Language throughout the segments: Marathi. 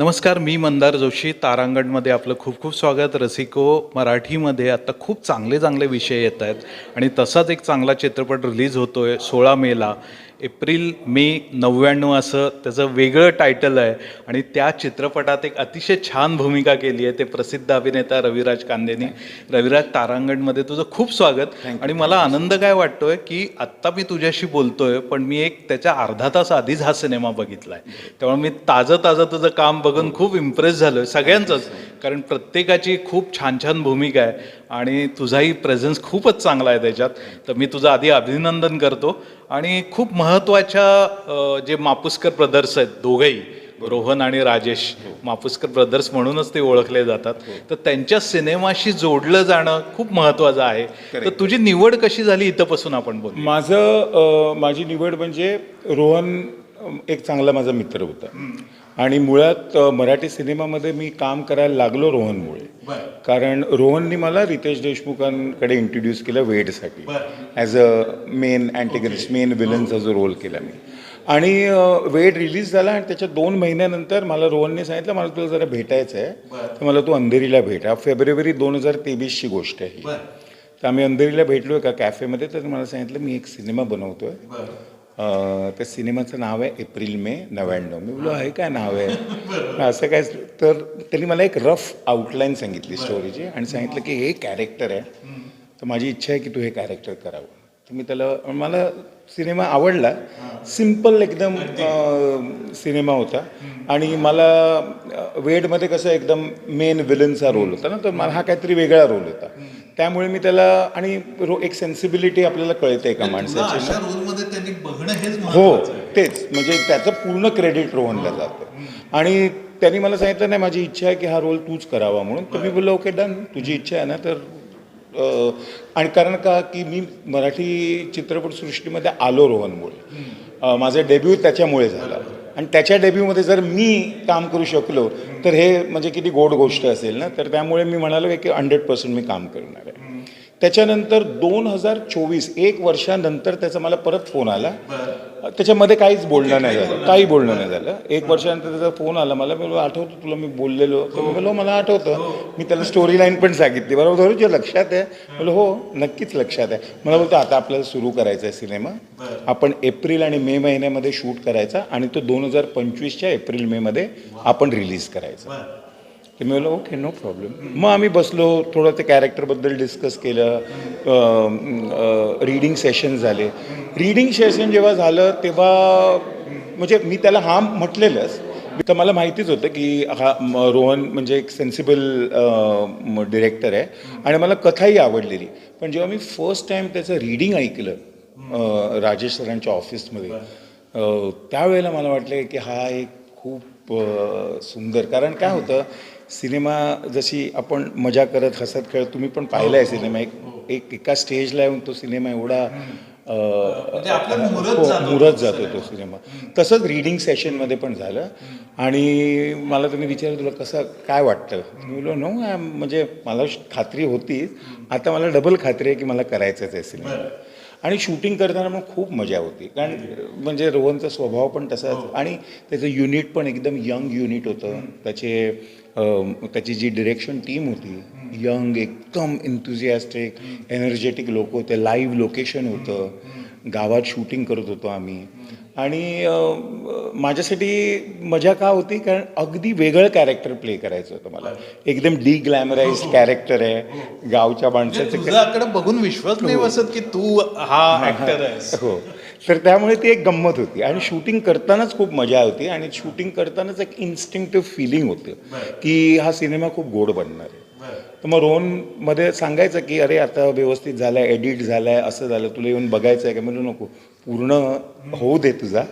नमस्कार मी मंदार जोशी. तारांगणमध्ये आपलं खूप खूप स्वागत. रसिको मराठीमध्ये आता खूप चांगले चांगले विषय येत आहेत. आणि तसाच एक चांगला चित्रपट रिलीज होतो आहे सोळा मेला. एप्रिल मे नव्याण्णव असं त्याचं वेगळं टायटल आहे. आणि त्या चित्रपटात एक अतिशय छान भूमिका केली आहे ते प्रसिद्ध अभिनेता रविराज कांदेनी. रविराज तारांगणमध्ये तुझं खूप स्वागत. आणि मला आनंद काय वाटतोय की आत्ता मी तुझ्याशी बोलतोय पण मी एक त्याच्या अर्धा तास आधीच हा सिनेमा बघितला आहे त्यामुळे मी ताजं ताजं तुझं काम बघून खूप इम्प्रेस झालो सगळ्यांचंच. कारण प्रत्येकाची खूप छान छान भूमिका आहे. आणि तुझाही प्रेझेन्स खूपच चांगला आहे त्याच्यात. तर मी तुझं आधी अभिनंदन करतो. आणि खूप महत्त्वाच्या जे मापुसकर ब्रदर्स आहेत दोघंही रोहन आणि राजेश मापुसकर ब्रदर्स म्हणूनच ते ओळखले जातात. तर त्यांच्या सिनेमाशी जोडलं जाणं खूप महत्त्वाचं आहे. तर तुझी निवड कशी झाली? इथंपासून आपण बोलू माझं माझी निवड म्हणजे रोहन एक चांगला माझा मित्र होता. आणि मुळात मराठी सिनेमामध्ये मी काम करायला लागलो रोहनमुळे. कारण रोहननी मला रितेश देशमुखांकडे इंट्रोड्यूस केलं वेडसाठी. As a main antagonist main विलनचा जो रोल केला मी. आणि वेड रिलीज झाला आणि त्याच्या दोन महिन्यानंतर मला रोहनने सांगितलं मला तुला जरा भेटायचं आहे तर मला तू अंधेरीला भेट. हा फेब्रुवारी दोन हजार तेवीसची गोष्ट आहे. ही. तर आम्ही अंधेरीला भेटलो एका कॅफेमध्ये तर मला सांगितलं मी एक सिनेमा बनवतोय. अं, त्या सिनेमाचं नाव आहे एप्रिल मे नव्याण्णव. मी बोललो आहे काय नाव आहे? असं काय तर त्यांनी मला एक रफ आउटलाईन सांगितली स्टोरीची आणि सांगितलं की हे कॅरेक्टर आहे. तर माझी इच्छा आहे की तू हे कॅरेक्टर करावं. तर मी त्याला मला सिनेमा आवडला. सिंपल एकदम सिनेमा होता. आणि मला वेडमध्ये कसं एकदम मेन विलनचा रोल होता ना तर मला हा काहीतरी वेगळा रोल होता. त्यामुळे मी त्याला आणि रो एक सेन्सिबिलिटी आपल्याला कळते एका माणसाची ना रोलमध्ये त्यांनी बघणं हेच हो तेच. म्हणजे त्याचं पूर्ण क्रेडिट रोहनला जातं. आणि त्यांनी मला सांगितलं नाही माझी इच्छा आहे की हा रोल तूच करावा म्हणून. तर मी बोललो ओके डन तुझी इच्छा आहे ना तर आणि कारण का की मी मराठी चित्रपटसृष्टीमध्ये आलो रोहनमुळे माझं डेब्यू त्याच्यामुळे झालं. आणि त्याच्या डेब्यूमध्ये जर मी काम करू शकलो तर हे म्हणजे किती गोड गोष्ट असेल ना तर त्यामुळे मी म्हणालो की हंड्रेड पर्सेंट मी काम करणार आहे. त्याच्यानंतर दोन हजार चोवीस एक वर्षानंतर त्याचा मला परत फोन आला. त्याच्यामध्ये काहीच बोलणं नाही झालं. काही बोलणं नाही झालं. एक वर्षानंतर त्याचा फोन आला मला. मी आठवतं तुला मी बोललेलो? तर मी बोललो मला आठवतं. मी त्याला स्टोरी लाईन पण सांगितली. बरोबर धरू तुझ्या लक्षात आहे? बोललो हो नक्कीच लक्षात आहे. मला बोलतो आता आपल्याला सुरू करायचा आहे सिनेमा आपण एप्रिल आणि मे महिन्यामध्ये शूट करायचा आणि तो दोन हजार पंचवीसच्या एप्रिल मेमध्ये आपण रिलीज करायचा. तर मी बोललो ओके नो प्रॉब्लेम मग आम्ही बसलो थोडं ते कॅरेक्टरबद्दल डिस्कस केलं. रीडिंग सेशन झाले. रीडिंग सेशन जेव्हा झालं तेव्हा म्हणजे मी त्याला हा म्हटलेलंच. तर मला माहितीच होतं की हा रोहन म्हणजे एक सेन्सिबल डिरेक्टर आहे. आणि मला कथाही आवडलेली. पण जेव्हा मी फर्स्ट टाईम त्याचं रीडिंग ऐकलं राजेश सरांच्या ऑफिसमध्ये त्यावेळेला मला वाटलं की हा एक खूप सुंदर. कारण काय होतं सिनेमा जशी आपण मजा करत हसत खेळत तुम्ही पण पाहिला आहे सिनेमा. एक एक एका स्टेजला येऊन तो सिनेमा एवढा हो, मुरत जातो तो सिनेमा. तसंच रीडिंग सेशनमध्ये पण झालं. आणि मला तुम्ही विचारलं तुला कसं काय वाटतं? मी बोललो नो म्हणजे मला खात्री होती. आता मला डबल खात्री आहे की मला करायचंच आहे सिनेमा. आणि शूटिंग करताना मग खूप मजा होती. कारण म्हणजे रोहनचा स्वभाव पण तसाच आणि त्याचं युनिट पण एकदम यंग युनिट होतं. त्याचे त्याची जी डिरेक्शन टीम होती यंग एकदम इन्थुझियास्टिक एनर्जेटिक लोक होते. लाईव्ह लोकेशन होतं. गावात शूटिंग करत होतो आम्ही. आणि माझ्यासाठी मजा का होती? कारण अगदी वेगळं कॅरेक्टर प्ले करायचं होतं मला. एकदम डी ग्लॅमराईज कॅरेक्टर आहे. गावच्या माणसाचं तुझ्याकडे बघून विश्वास नाही बसत की तू हा ऍक्टर हो. तर त्यामुळे ती एक गंमत होती. आणि शूटिंग करतानाच खूप मजा होती. आणि शूटिंग करतानाच एक इन्स्टिंक्टिव्ह फिलिंग होतं. की हा सिनेमा खूप गोड बनणार आहे. तर मग रोहनमध्ये सांगायचं की अरे आता व्यवस्थित झालं आहे एडिट झालं आहे असं झालं. तुला येऊन बघायचं आहे का म्हणून नको. पूर्ण होऊ दे तुझा.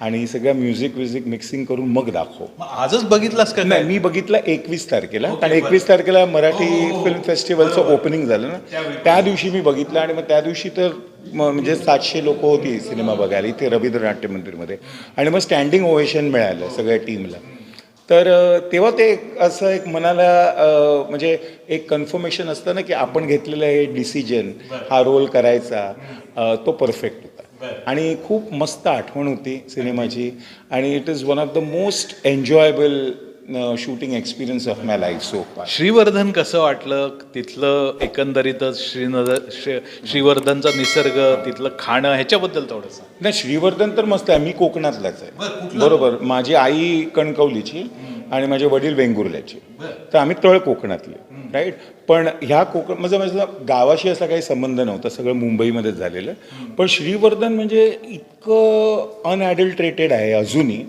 आणि सगळं म्युझिक व्युझिक मिक्सिंग करून मग दाखव. आजच बघितलास का नाही मी बघितला एकवीस तारखेला. कारण एकवीस तारखेला मराठी फिल्म फेस्टिवलचं ओपनिंग झालं ना. त्या दिवशी मी बघितलं आणि मग त्या दिवशी तर म- म्हणजे सातशे लोक होती सिनेमा बघायला इथे रवींद्र नाट्य मंदिरमध्ये आणि मग स्टँडिंग ओवेशन मिळालं सगळ्या टीमला तर तेव्हा ते असं एक मनाला म्हणजे एक कन्फर्मेशन असतं ना की आपण घेतलेलं हे डिसिजन हा रोल करायचा. तो परफेक्ट होता. आणि खूप मस्त आठवण होती सिनेमाची. आणि it is one of the most enjoyable shooting experience of my life so Shrivardhan कसं वाटलं? तिथलं एकंदरीतच श्रीनगर श्री श्रीवर्धनचा निसर्ग तिथलं खाणं ह्याच्याबद्दल थोडंसं. नाही श्रीवर्धन तर मस्त आहे. मी कोकणातलाच आहे. बरोबर. माझी आई कणकवलीची. आणि माझे वडील वेंगुर्ल्याचे. तर आम्ही तळ कोकणातले राईट पण ह्या कोकण म्हणजे माझा गावाशी असा काही संबंध नव्हता सगळं मुंबईमध्येच झालेलं. पण श्रीवर्धन म्हणजे इतकं अनॲडल्ट्रेटेड आहे अजूनही.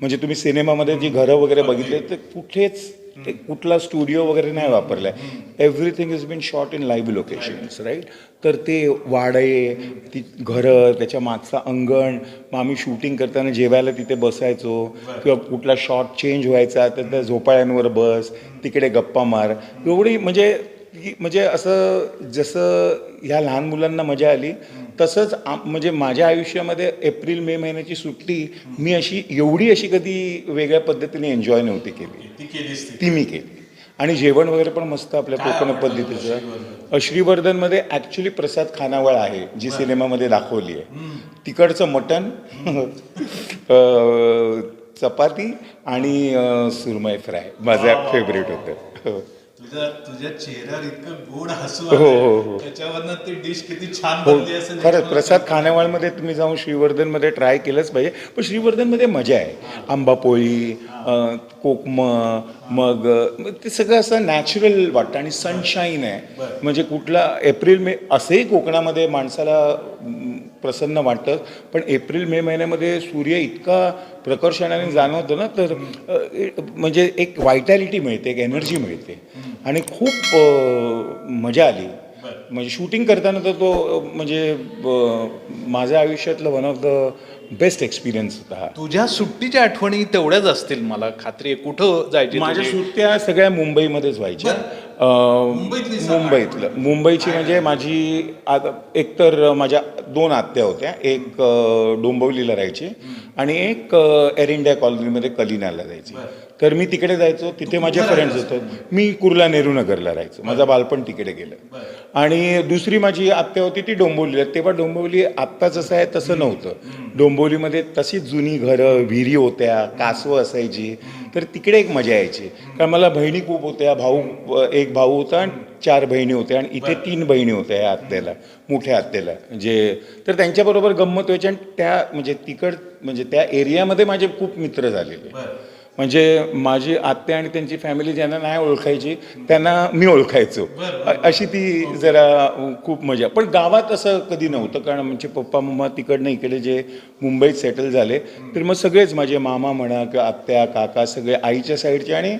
म्हणजे तुम्ही सिनेमामध्ये जी घरं वगैरे बघितले तर कुठेच ते कुठला स्टुडिओ वगैरे नाही वापरला. आहे everything is been shot in live locations right तर ते वाडे ती घरं त्याच्या मागचा अंगण मग आम्ही शूटिंग करताना जेवायला तिथे बसायचो. किंवा कुठला शॉट चेंज व्हायचा तर त्या झोपाळ्यांवर बस तिकडे गप्पा मार. एवढी म्हणजे की- म्हणजे असं जसं ह्या लहान मुलांना मजा आली तसंच आम- म्हणजे माझ्या आयुष्यामध्ये एप्रिल मे महिन्याची सुट्टी मी अशी एवढी अशी कधी वेगळ्या पद्धतीने एन्जॉय नव्हती केली. ती मी केली. आणि जेवण वगैरे पण मस्त आपल्या कोकण पद्धतीचं. श्रीवर्धनमध्ये ॲक्च्युली प्रसाद खानावळ आहे जी सिनेमामध्ये दाखवली आहे. तिकडचं मटण अं, चपाती आणि अं, सुरमई फ्राय. माझं फेवरेट होतं. तुझ्या तुझ्या चेहऱ्यावर इतकं गोड हसू हो, हो, हो. त्याच्यावरनं ती डिश किती छान हो बनली असेल खरंच प्रसाद खानावळमध्ये तुम्ही जाऊन श्रीवर्धनमध्ये ट्राय केलंच पाहिजे. पण श्रीवर्धनमध्ये मजा आहे. आंबापोळी अं, कोकम मग अं, ते सगळं असं नॅचरल वाटतं आणि सनशाईन आहे. म्हणजे कुठला एप्रिल मे असंही कोकणामध्ये माणसाला प्रसन्न वाटतं. पण एप्रिल मे महिन्यामध्ये सूर्य इतका प्रकर्षणाने जाणवतो ना तर म्हणजे एक वायटॅलिटी मिळते एक एनर्जी मिळते. आणि खूप मजा आली. म्हणजे शूटिंग करताना तर तो म्हणजे माझ्या आयुष्यातलं one of the best experience होता हा. तुझ्या सुट्टीच्या आठवणी तेवढ्याच असतील मला. खात्री आहे कुठं जायची माझ्या? सुट्ट्या सगळ्या मुंबईमध्येच व्हायच्या. मुंबईतलं. मुंबईची म्हणजे माझी आता एकतर माझ्या दोन आत्या होत्या. एक डोंबिवलीला राहायची आणि एक एअर इंडिया कॉलनीमध्ये कलिनाला जायची. तर मी तिकडे जायचो. तिथे माझे फ्रेंड्स होते. मी कुर्ला नेहरू नगरला राहायचो. माझं बालपण तिकडे गेलं. आणि दुसरी माझी आत्या होती ती डोंबिवलीला. तेव्हा डोंबिवली आत्ता जसं आहे तसं नव्हतं. डोंबिवलीमध्ये तशीच जुनी घरं विहिरी होत्या कासवं असायची. तर तिकडे एक मजा यायची. कारण मला बहिणी खूप होत्या. भाऊ एक भाऊ होता आणि चार बहिणी होत्या आणि इथे तीन बहिणी होत्या या आत्याला मोठ्या आत्याला. जे तर त्यांच्याबरोबर गंमत व्हायची आणि त्या म्हणजे तिकड म्हणजे त्या एरियामध्ये माझे खूप मित्र झालेले. म्हणजे माझी आत्या आणि त्यांची फॅमिली ज्यांना नाही ओळखायची त्यांना मी ओळखायचो. अशी ती जरा खूप मजा. पण गावात असं कधी नव्हतं कारण म्हणजे पप्पा मम्मा तिकडनं इकडे जे मुंबईत सेटल झाले तर मग सगळेच माझे मामा म्हणा किंवा आत्या काका सगळे आईच्या साईडचे आणि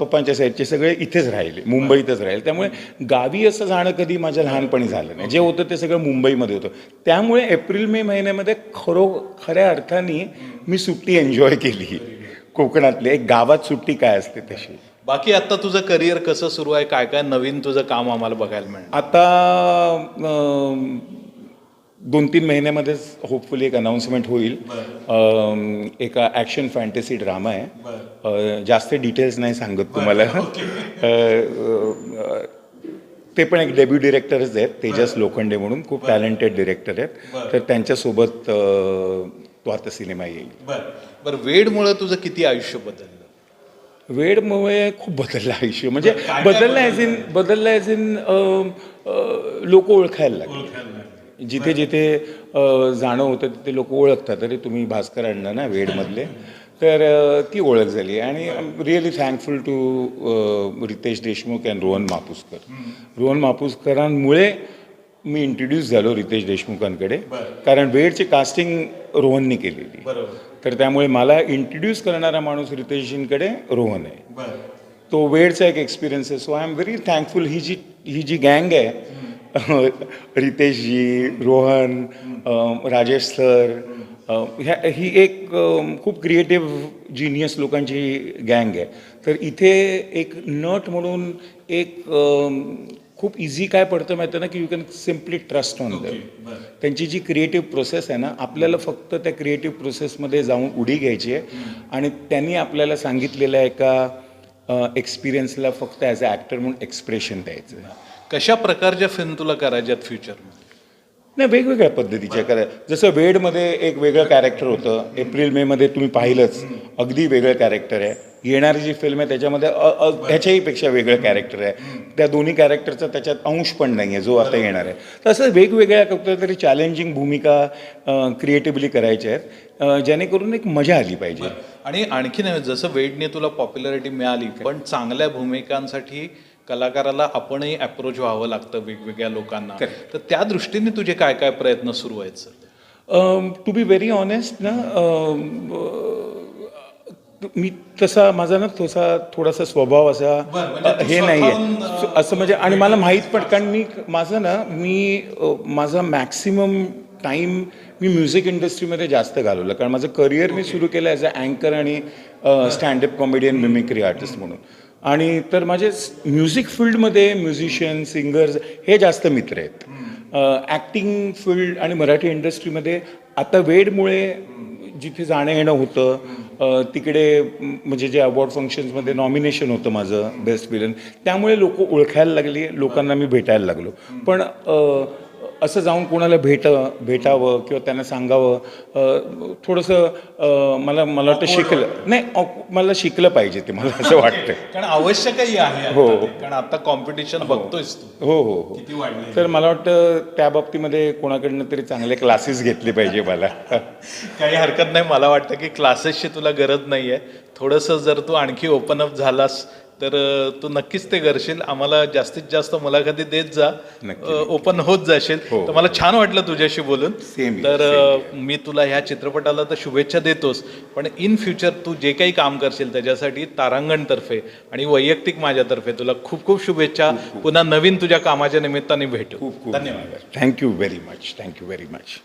पप्पांच्या साईडचे सगळे इथेच राहिले मुंबईतच राहिले. त्यामुळे गावी असं जाणं कधी माझ्या लहानपणी झालं नाही. जे होतं ते सगळं मुंबईमध्ये होतं. त्यामुळे एप्रिल मे महिन्यामध्ये खरो खऱ्या अर्थाने मी सुट्टी एन्जॉय केली. कोकणातली एक गावात सुट्टी काय असते तशी. बाकी आता तुझं करिअर कसं सुरू आहे? काय काय नवीन तुझं काम आम्हाला बघायला मिळणार? आता दोन तीन महिन्यामध्येच होपफुली एक अनाऊन्समेंट होईल. एका ॲक्शन फॅन्टसी ड्रामा आहे. जास्त डिटेल्स नाही सांगत तुम्हाला. ते पण एक डेब्यू डिरेक्टरच आहेत तेजस लोखंडे म्हणून खूप टॅलेंटेड डिरेक्टर आहेत. तर त्यांच्यासोबत तो आता सिनेमा येईल. बरं. वेडमुळं तुझं किती आयुष्य बदललं? वेळमुळे खूप बदललं आयुष्य. म्हणजे बदललं ॲज इन बदललं ॲज इन लोक ओळखायला लागले. जिथे जिथे जाणं होतं तिथे लोक ओळखतात. तरी तुम्ही भास्कर अण्णा ना वेडमधले? तर ती ओळख झाली. आणि really thankful to Riteish Deshmukh and Rohan Mapuskar. Rohan मापुसकरांमुळे मी इंट्रोड्यूस झालो रितेश देशमुखांकडे. कारण वेडची कास्टिंग रोहननी केलेली. तर त्यामुळे मला इंट्रोड्यूस करणारा माणूस रितेशजींकडे रोहन आहे. तो वेळचा एक एक्सपिरियन्स आहे. So I am very thankful ही जी ही जी गँग आहे रितेशजी रोहन राजेश सर ह्या ही एक खूप क्रिएटिव्ह जिनियस लोकांची गँग आहे. तर इथे एक नट म्हणून एक खूप इझी काय पडतं माहिती ना की you can simply trust on दम त्यांची जी क्रिएटिव्ह प्रोसेस आहे ना आपल्याला फक्त त्या क्रिएटिव्ह प्रोसेसमध्ये जाऊन उडी घ्यायची आहे. आणि त्यांनी आपल्याला सांगितलेल्या एका एक्सपिरियन्सला फक्त ॲज अ ॲक्टर म्हणून एक्सप्रेशन द्यायचं कशा प्रकारच्या फिल्म तुला करायच्यात फ्युचरमध्ये नाही वेगवेगळ्या पद्धतीच्या करा जसं वेडमध्ये एक वेगळं कॅरेक्टर होतं एप्रिल मेमध्ये तुम्ही पाहिलंच अगदी वेगळं कॅरेक्टर आहे. येणारी जी फिल्म आहे त्याच्यामध्ये ह्याच्याही पेक्षा वेगळं कॅरेक्टर आहे. त्या दोन्ही कॅरेक्टरचा त्याच्यात अंश पण नाही आहे जो आता येणार आहे. तर असं वेगवेगळ्या कुठल्या तरी चॅलेंजिंग भूमिका क्रिएटिव्हली करायच्या आहेत. जेणेकरून एक मजा आली पाहिजे. आणि आणखी नाही जसं वेडने तुला पॉप्युलॅरिटी मिळाली पण चांगल्या भूमिकांसाठी कलाकाराला आपणही अप्रोच व्हावं लागतं वेगवेगळ्या लोकांना. तर त्या दृष्टीने तुझे काय काय प्रयत्न सुरू आहेत sir? To be very honest ना मी तसा माझा ना तसा थोडासा स्वभाव असा म्हणजे हे नाही आहे असं म्हणजे आणि मला माहीत पण कारण मी माझं ना मी माझा मॅक्सिमम टाईम मी म्युझिक इंडस्ट्रीमध्ये जास्त घालवलं. कारण माझं करिअर मी सुरू केलं ॲज अ अँकर आणि स्टँडअप कॉमेडियन मिमिक्री आर्टिस्ट म्हणून. आणि तर माझे म्युझिक फील्डमध्ये म्युझिशियन सिंगर्स हे जास्त मित्र आहेत. ॲक्टिंग फील्ड आणि मराठी इंडस्ट्रीमध्ये आता वेडमुळे जिथे जाणं येणं होतं तिकडे म्हणजे जे अवॉर्ड फंक्शन्समध्ये नॉमिनेशन होतं माझं बेस्ट विलन त्यामुळे लोक ओळखायला लागली लोकांना मी भेटायला लागलो. पण असं जाऊन कोणाला भेट भेटावं किंवा त्यांना सांगावं थोडंसं मला मला वाटतं शिकलं. नाही मला शिकलं पाहिजे ते मला असं वाटतं. कारण आवश्यकही आहे हो. कारण आता कॉम्पिटिशन बघतोयस तू. हो हो हो. तर मला वाटतं त्या बाबतीमध्ये कोणाकडनं तरी चांगले क्लासेस घेतले पाहिजे मला. काही हरकत नाही. मला वाटतं की क्लासेसची तुला गरज नाही आहे थोडंसं जर तू आणखी ओपन अप झालास तर तू नक्कीच ते करशील. आम्हाला जास्तीत जास्त मुलाखती देत जा. ओपन होत जाशील. हो. तर मला छान वाटलं तुझ्याशी बोलून. तर मी तुला ह्या चित्रपटाला तर शुभेच्छा देतोस. पण इन फ्युचर तू जे काही काम करशील त्याच्यासाठी तारांगणतर्फे आणि वैयक्तिक माझ्यातर्फे तुला खूप खूप शुभेच्छा. पुन्हा नवीन तुझ्या कामाच्या निमित्ताने भेटू. धन्यवाद. Thank you very much thank you very much